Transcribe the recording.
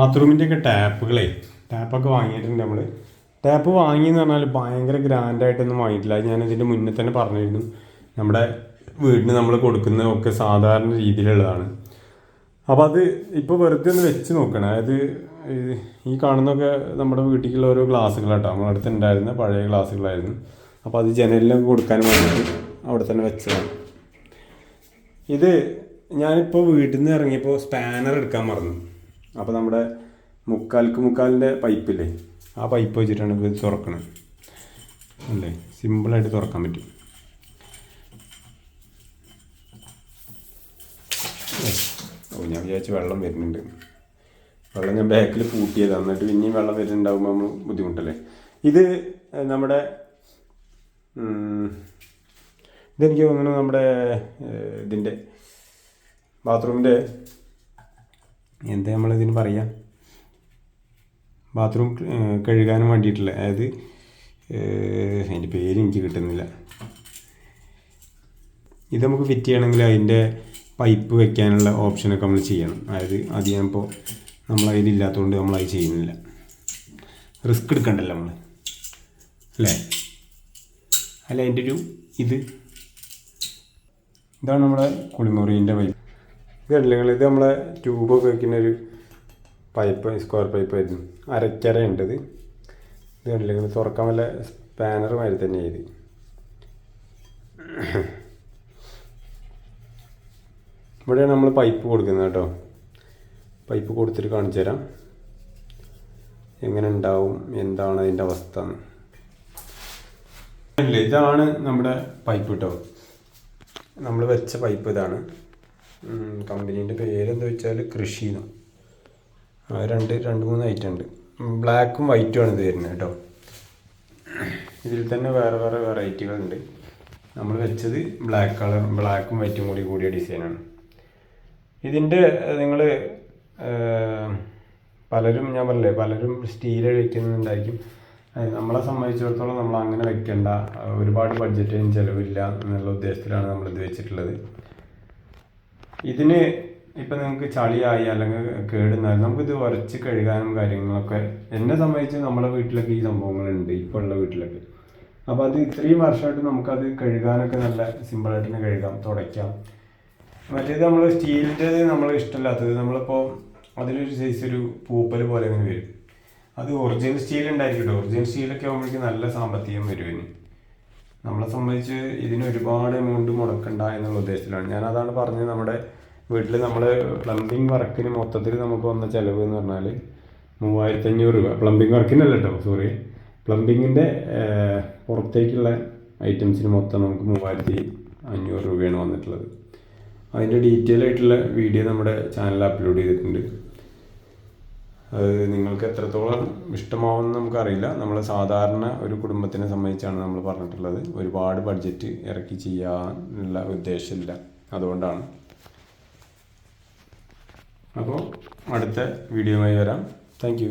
ബാത്റൂമിന്റെ ഒക്കെ ടാപ്പുകളെ ടാപ്പൊക്കെ വാങ്ങിയിട്ടുണ്ട് നമ്മൾ ടാപ്പ് വാങ്ങിയെന്ന് പറഞ്ഞാൽ ഭയങ്കര ഗ്രാൻഡായിട്ടൊന്നും വാങ്ങിയിട്ടില്ല. ഞാൻ ഇതിന്റെ മുന്നേ തന്നെ പറഞ്ഞിരുന്നു. നമ്മുടെ വീടിന് നമ്മൾ കൊടുക്കുന്ന ഒക്കെ സാധാരണ രീതിയിലുള്ളതാണ്. അപ്പോൾ അത് ഇപ്പോൾ വെറുതെ ഒന്ന് വെച്ച് നോക്കണം. അതായത് ഈ കാണുന്നൊക്കെ നമ്മുടെ വീട്ടിലേക്കുള്ള ഓരോ ഗ്ലാസ്സുകളാട്ടോ. നമ്മുടെ അടുത്ത് ഉണ്ടായിരുന്ന പഴയ ഗ്ലാസ്സുകളായിരുന്നു. അപ്പോൾ അത് ജനലിലൊക്കെ കൊടുക്കാൻ വേണ്ടിയിട്ട് അവിടെ തന്നെ വെച്ചതാണ്. ഇത് ഞാനിപ്പോൾ വീട്ടിൽ നിന്ന് ഇറങ്ങിയപ്പോൾ സ്പാനർ എടുക്കാൻ മറന്നു. അപ്പോൾ നമ്മുടെ മുക്കാൽക്ക് മുക്കാലിന്റെ പൈപ്പില്ലേ? ആ പൈപ്പ് വെച്ചിട്ടാണ് ഇത് തുറക്കണത് അല്ലേ? സിമ്പിളായിട്ട് തുറക്കാൻ പറ്റും. ഓ ഞാൻ വിചാരിച്ച് വെള്ളം വരുന്നുണ്ട്. വെള്ളം ഞാൻ ബാക്കിൽ പൂട്ടിയതാണ് എന്നിട്ട് പിന്നെയും വെള്ളം വരുന്നുണ്ടാകുമ്പോൾ നമ്മൾ ബുദ്ധിമുട്ടല്ലേ? ഇത് നമ്മുടെ ഇതെനിക്ക് തോന്നുന്നു നമ്മുടെ ഇതിന്റെ ബാത്റൂമിന്റെ എന്താ നമ്മളിതിന് പറയുക ബാത്റൂം കഴുകാനും വേണ്ടിയിട്ടുള്ള അതായത് അതിന്റെ പേര് എനിക്ക് കിട്ടുന്നില്ല. ഇത് നമുക്ക് ഫിറ്റ് ചെയ്യണമെങ്കിൽ അതിന്റെ പൈപ്പ് വെക്കാനുള്ള ഓപ്ഷനൊക്കെ നമ്മൾ ചെയ്യണം. അതായത് അത് ഞാനിപ്പോൾ നമ്മൾ അതിലില്ലാത്തതുകൊണ്ട് നമ്മൾ അത് ചെയ്യുന്നില്ല. റിസ്ക് എടുക്കണ്ടല്ലോ നമ്മൾ അല്ലേ? അല്ല അതിന്റെ ഒരു ഇത്. ഇതാണ് നമ്മുടെ കുളിമുറീന്റെ പൈപ്പ് ഇത് കണ്ടില്ലെങ്കിൽ ഇത് നമ്മളെ ട്യൂബൊക്കെ വെക്കുന്ന ഒരു പൈപ്പ് സ്ക്വയർ പൈപ്പ് ആയിരുന്നു. അരക്കര ഉണ്ട് ഇത് ഇത് കണ്ടില്ലെങ്കിൽ തുറക്കാൻ വല്ല സ്പാനർ മാതിരി തന്നെ ഇത്. ഇവിടെയാണ് നമ്മൾ പൈപ്പ് കൊടുക്കുന്നത് കേട്ടോ. പൈപ്പ് കൊടുത്തിട്ട് കാണിച്ചു തരാം. എങ്ങനെ ഉണ്ടാവും എന്താണ് അതിന്റെ അവസ്ഥ ഇതാണ് നമ്മുടെ പൈപ്പ് കേട്ടോ നമ്മൾ വെച്ച പൈപ്പ് ഇതാണ്. കമ്പനീന്റെ പേരെന്താ വെച്ചാൽ കൃഷിന്ന്. ആ, രണ്ട് രണ്ട് മൂന്ന് ഐറ്റം ഉണ്ട്. ബ്ലാക്കും വൈറ്റും ആണ് ഇത് വരുന്നത് കേട്ടോ. ഇതിൽ തന്നെ വേറെ വേറെ വെറൈറ്റികളുണ്ട് നമ്മൾ വെച്ചത് ബ്ലാക്ക് കളർ ബ്ലാക്കും വൈറ്റും കൂടി കൂടിയ ഡിസൈനാണ് ഇതിന്റെ നിങ്ങൾ പലരും ഞാൻ പറഞ്ഞില്ലേ പലരും സ്റ്റീൽ വയ്ക്കുന്നുണ്ടായിരിക്കും നമ്മളെ സംബന്ധിച്ചിടത്തോളം നമ്മൾ അങ്ങനെ വെക്കേണ്ട ഒരുപാട് ബഡ്ജറ്റിനും ചിലവില്ല എന്നുള്ള ഉദ്ദേശത്തിലാണ് നമ്മളിത് വെച്ചിട്ടുള്ളത്. ഇതിന് ഇപ്പം നിങ്ങൾക്ക് ചളിയായി അല്ലെങ്കിൽ കേടുന്നാലും നമുക്കിത് ഉരച്ച് കഴുകാനും കാര്യങ്ങളൊക്കെ എന്നെ സംബന്ധിച്ച് നമ്മളെ വീട്ടിലൊക്കെ ഈ സംഭവങ്ങളുണ്ട് ഇപ്പോൾ ഉള്ള വീട്ടിലൊക്കെ. അപ്പോൾ അത് ഇത്രയും വർഷമായിട്ട് നമുക്കത് കഴുകാനൊക്കെ നല്ല സിമ്പിളായിട്ട് തന്നെ കഴുകാം തുടയ്ക്കാം. മറ്റേത് നമ്മൾ സ്റ്റീലിന്റെ നമ്മൾ ഇഷ്ടമില്ലാത്തത് നമ്മളിപ്പോൾ അതിലൊരു സൈസ് ഒരു പൂപ്പൽ പോലെ ഇങ്ങനെ വരും. അത് ഒറിജിനൽ സ്റ്റീൽ ഉണ്ടായിരിക്കട്ടെ. ഒറിജിനൽ സ്റ്റീലൊക്കെ ആകുമ്പോഴേക്കും നല്ല സാമ്പത്തികം വരും നമ്മളെ സംബന്ധിച്ച് ഇതിന് ഒരുപാട് എമൗണ്ട് മുടക്കണ്ട എന്നുള്ള ഉദ്ദേശത്തിലാണ്. ഞാൻ അതാണ് പറഞ്ഞത് നമ്മുടെ വീട്ടിൽ നമ്മൾ പ്ലംബിംഗ് വർക്കിന് മൊത്തത്തിൽ നമുക്ക് വന്ന ചിലവ് എന്ന് പറഞ്ഞാൽ മൂവായിരത്തി അഞ്ഞൂറ് രൂപ പ്ലംബിംഗ് വർക്കിനല്ല കേട്ടോ സോറി പ്ലംബിങ്ങിന്റെ പുറത്തേക്കുള്ള ഐറ്റംസിന് മൊത്തം നമുക്ക് മൂവായിരത്തി അഞ്ഞൂറ് രൂപയാണ് വന്നിട്ടുള്ളത്. അതിന്റെ ഡീറ്റെയിൽ ആയിട്ടുള്ള വീഡിയോ നമ്മുടെ ചാനലിൽ അപ്ലോഡ് ചെയ്തിട്ടുണ്ട്. അത് നിങ്ങൾക്ക് എത്രത്തോളം ഇഷ്ടമാവുമെന്ന് നമുക്കറിയില്ല. നമ്മൾ സാധാരണ ഒരു കുടുംബത്തിനെ സംബന്ധിച്ചാണ് നമ്മൾ പറഞ്ഞിട്ടുള്ളത്. ഒരുപാട് ബഡ്ജറ്റ് ഇറക്കി ചെയ്യാനുള്ള ഉദ്ദേശമില്ല. അതുകൊണ്ടാണ്. അപ്പോൾ അടുത്ത വീഡിയോയുമായി വരാം. താങ്ക്